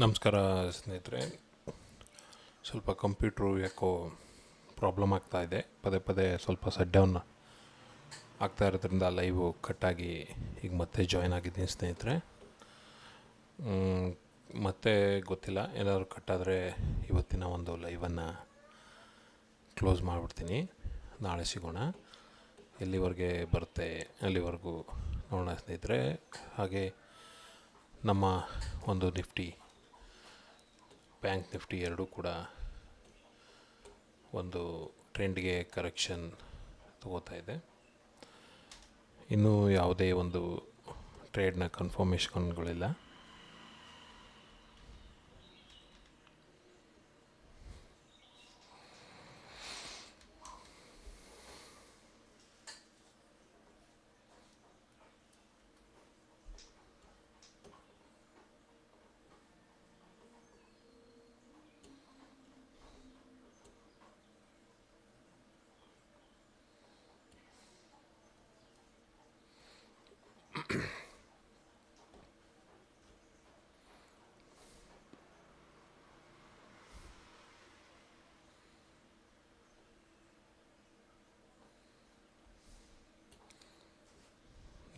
ನಮಸ್ಕಾರ ಸ್ನೇಹಿತರೆ. ಸ್ವಲ್ಪ ಕಂಪ್ಯೂಟ್ರು ಯಾಕೋ ಪ್ರಾಬ್ಲಮ್ ಆಗ್ತಾ ಇದೆ. ಪದೇ ಪದೇ ಸ್ವಲ್ಪ ಸಟ್ ಡೌನ್ ಆಗ್ತಾ ಇರೋದ್ರಿಂದ ಲೈವು ಕಟ್ಟಾಗಿ ಈಗ ಮತ್ತೆ ಜಾಯ್ನ್ ಆಗಿದ್ದೀನಿ ಸ್ನೇಹಿತರೆ. ಮತ್ತೆ ಗೊತ್ತಿಲ್ಲ. ಏನಾದರೂ ಕಟ್ಟಾದರೆ ಇವತ್ತಿನ ಒಂದು ಲೈವನ್ನು ಕ್ಲೋಸ್ ಮಾಡಿಬಿಡ್ತೀನಿ. ನಾಳೆ ಸಿಗೋಣ. ಎಲ್ಲಿವರೆಗೆ ಬರುತ್ತೆ ಅಲ್ಲಿವರೆಗೂ ನೋಡೋಣ ಸ್ನೇಹಿತರೆ. ಹಾಗೆ ನಮ್ಮ ಒಂದು ನಿಫ್ಟಿ ಬ್ಯಾಂಕ್ ನಿಫ್ಟಿ ಎರಡೂ ಕೂಡ ಒಂದು ಟ್ರೆಂಡ್ಗೆ ಕರೆಕ್ಷನ್ ತಗೋತಾ ಇದೆ. ಇನ್ನೂ ಯಾವುದೇ ಒಂದು ಟ್ರೇಡ್ನ ಕನ್ಫರ್ಮೇಷನ್ಗಳಿಲ್ಲ.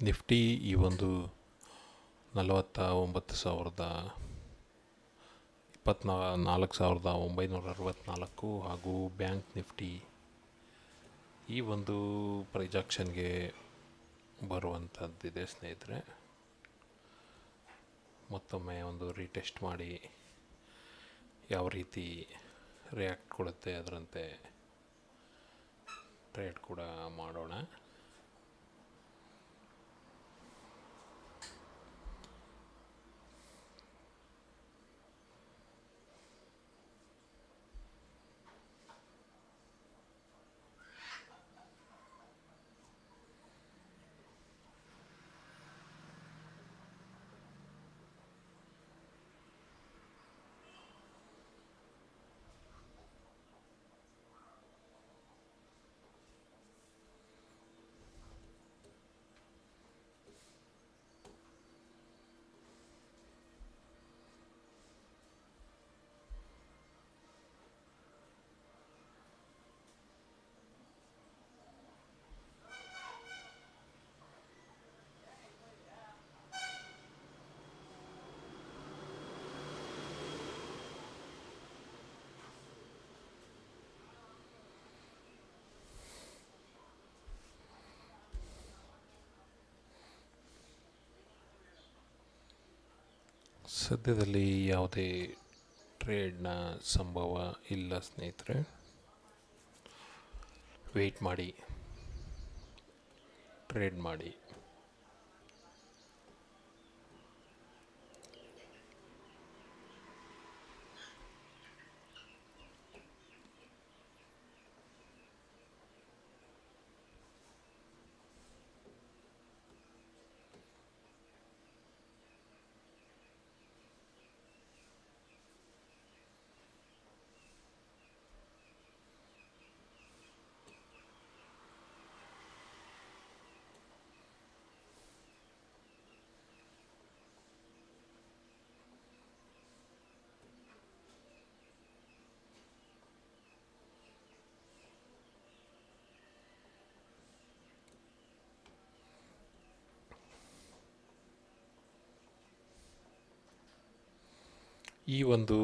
ನಿಫ್ಟಿ ಈ ಒಂದು ನಲವತ್ತ ಒಂಬತ್ತು ಸಾವಿರದ ಇಪ್ಪತ್ನಾ, ನಾಲ್ಕು ಸಾವಿರದ ಒಂಬೈನೂರ ಅರವತ್ತ್ನಾಲ್ಕು ಹಾಗೂ ಬ್ಯಾಂಕ್ ನಿಫ್ಟಿ ಈ ಒಂದು ಪ್ರೈಜಾಕ್ಷನ್ಗೆ ಬರುವಂಥದ್ದಿದೆ ಸ್ನೇಹಿತರೆ. ಮತ್ತೊಮ್ಮೆ ಒಂದು ರೀಟೆಸ್ಟ್ ಮಾಡಿ ಯಾವ ರೀತಿ ರಿಯಾಕ್ಟ್ ಕೊಡುತ್ತೆ ಅದರಂತೆ ಟ್ರೇಡ್ ಕೂಡ ಮಾಡೋಣ. ಸದ್ಯದಲ್ಲಿ ಯಾವುದೇ ಟ್ರೇಡ್ನ ಸಂಭವ ಇಲ್ಲ ಸ್ನೇಹಿತರೆ. ವೆಯ್ಟ್ ಮಾಡಿ. ಟ್ರೇಡ್ ಮಾಡಿ. ಈ ಒಂದು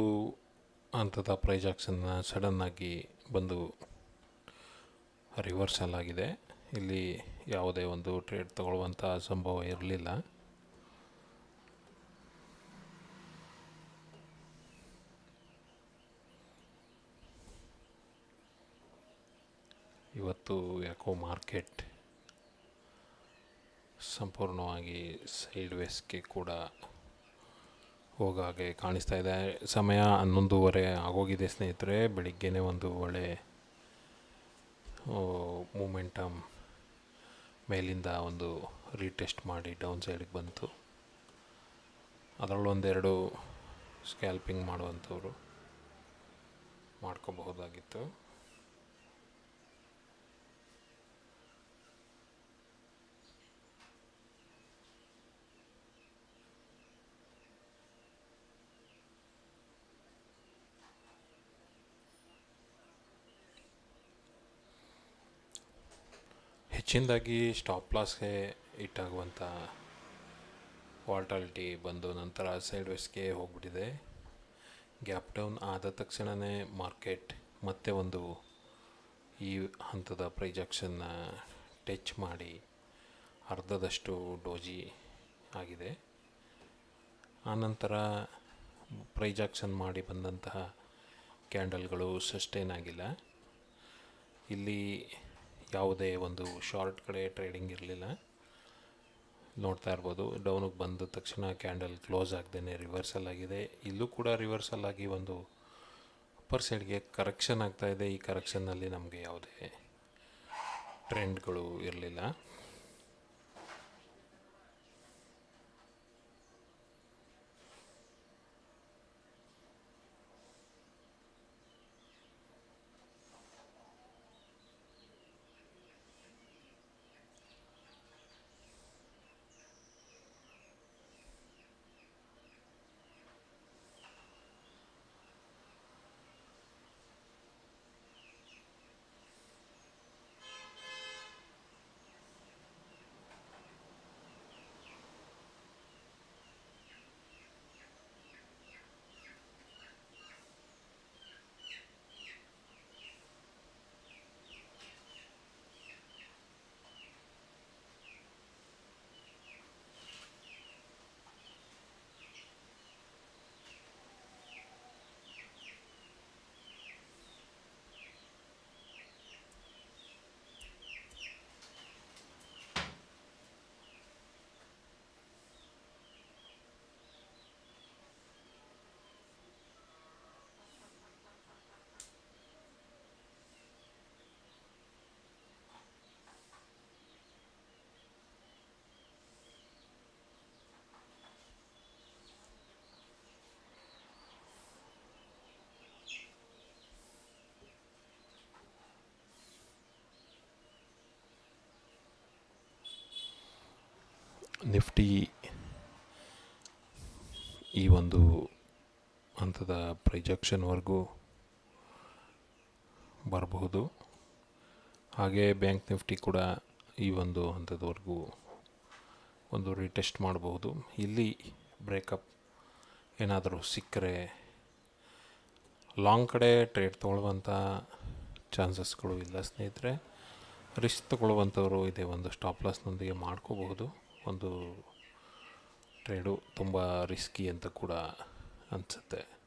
ಹಂತದ ಪ್ರೈಜಾಕ್ಷನ್ನ ಸಡನ್ನಾಗಿ ಬಂದು ರಿವರ್ಸಲ್ ಆಗಿದೆ. ಇಲ್ಲಿ ಯಾವುದೇ ಒಂದು ಟ್ರೇಡ್ ತಗೊಳ್ಳುವಂಥ ಸಂಭವ ಇರಲಿಲ್ಲ. ಇವತ್ತು ಯಾಕೋ ಮಾರ್ಕೆಟ್ ಸಂಪೂರ್ಣವಾಗಿ ಸೈಡ್ ವೇಸ್ಗೆ ಕೂಡ ಹೋಗಾಗೆ ಕಾಣಿಸ್ತಾ ಇದೆ. ಸಮಯ ಹನ್ನೊಂದೂವರೆ ಆಗೋಗಿದೆ ಸ್ನೇಹಿತರೆ. ಬೆಳಿಗ್ಗೆನೇ ಒಂದು ಒಳ್ಳೆ ಮೂಮೆಂಟಮ್ ಮೇಲಿಂದ ಒಂದು ರೀಟೆಸ್ಟ್ ಮಾಡಿ ಡೌನ್ ಸೈಡಿಗೆ ಬಂತು. ಅದರಲ್ಲೊಂದೆರಡು ಸ್ಕ್ಯಾಲ್ಪಿಂಗ್ ಮಾಡುವಂಥವ್ರು ಮಾಡ್ಕೋಬಹುದಾಗಿತ್ತು. ಹೆಚ್ಚಿನದಾಗಿ ಸ್ಟಾಪ್ ಲಾಸ್ಗೆ ಇಟ್ಟಾಗುವಂಥ ವಾಲ್ಟಾಲಿಟಿ ಬಂದು ನಂತರ ಸೈಡ್ ವೆಸ್ಗೆ ಹೋಗ್ಬಿಟ್ಟಿದೆ. ಗ್ಯಾಪ್ ಡೌನ್ ಆದ ತಕ್ಷಣವೇ ಮಾರ್ಕೆಟ್ ಮತ್ತೆ ಒಂದು ಈ ಹಂತದ ಪ್ರೈಜಾಕ್ಷನ್ನ ಟಚ್ ಮಾಡಿ ಅರ್ಧದಷ್ಟು ಡೋಜಿ ಆಗಿದೆ. ಆನಂತರ ಪ್ರೈಜಾಕ್ಷನ್ ಮಾಡಿ ಬಂದಂತಹ ಕ್ಯಾಂಡಲ್ಗಳು ಸಸ್ಟೈನ್ ಆಗಿಲ್ಲ. ಇಲ್ಲಿ ಯಾವುದೇ ಒಂದು ಶಾರ್ಟ್ ಕಡೆ ಟ್ರೇಡಿಂಗ್ ಇರಲಿಲ್ಲ. ನೋಡ್ತಾ ಇರ್ಬೋದು ಡೌನಿಗೆ ಬಂದ ತಕ್ಷಣ ಕ್ಯಾಂಡಲ್ ಕ್ಲೋಸ್ ಆಗ್ದೇ ರಿವರ್ಸಲ್ ಆಗಿದೆ. ಇಲ್ಲೂ ಕೂಡ ರಿವರ್ಸಲ್ ಆಗಿ ಒಂದು ಅಪ್ಪರ್ ಸೈಡ್ಗೆ ಕರೆಕ್ಷನ್ ಆಗ್ತಾ ಇದೆ. ಈ ಕರೆಕ್ಷನ್ನಲ್ಲಿ ನಮಗೆ ಯಾವುದೇ ಟ್ರೆಂಡ್ಗಳು ಇರಲಿಲ್ಲ. ನಿಫ್ಟಿ ಈ ಒಂದು ಹಂತದ ಪ್ರೈಜಕ್ಷನ್ವರೆಗೂ ಬರಬಹುದು. ಹಾಗೆ ಬ್ಯಾಂಕ್ ನಿಫ್ಟಿ ಕೂಡ ಈ ಒಂದು ಹಂತದವರೆಗೂ ಒಂದು ರಿಟೆಸ್ಟ್ ಮಾಡಬಹುದು. ಇಲ್ಲಿ ಬ್ರೇಕಪ್ ಏನಾದರೂ ಸಿಕ್ಕರೆ ಲಾಂಗ್ ಕಡೆ ಟ್ರೇಡ್ ತೊಗೊಳ್ಳುವಂಥ ಚಾನ್ಸಸ್ಗಳು ಇಲ್ಲ ಸ್ನೇಹಿತರೆ. ರಿಸ್ಕ್ ತೊಗೊಳ್ಳುವಂಥವ್ರು ಇದೇ ಒಂದು ಸ್ಟಾಪ್ ಲಾಸ್ನೊಂದಿಗೆ ಮಾಡ್ಕೋಬಹುದು. ಒಂದು ಟ್ರೇಡು ತುಂಬ ರಿಸ್ಕಿ ಅಂತ ಕೂಡ ಅನಿಸುತ್ತೆ.